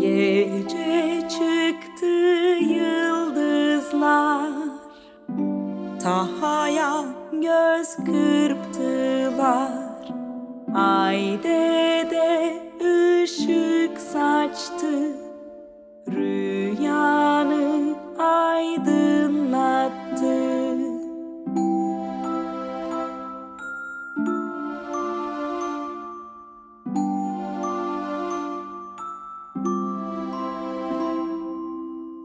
Gece çıktı yıldızlar. Taha'ya göz kırptılar. Ay dede ışık saçtı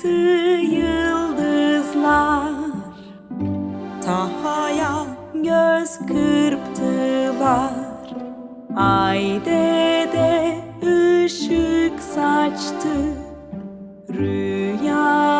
çıktı yıldızlar. Taha'ya göz kırptılar. Ay dede ışık saçtı. Rüyanı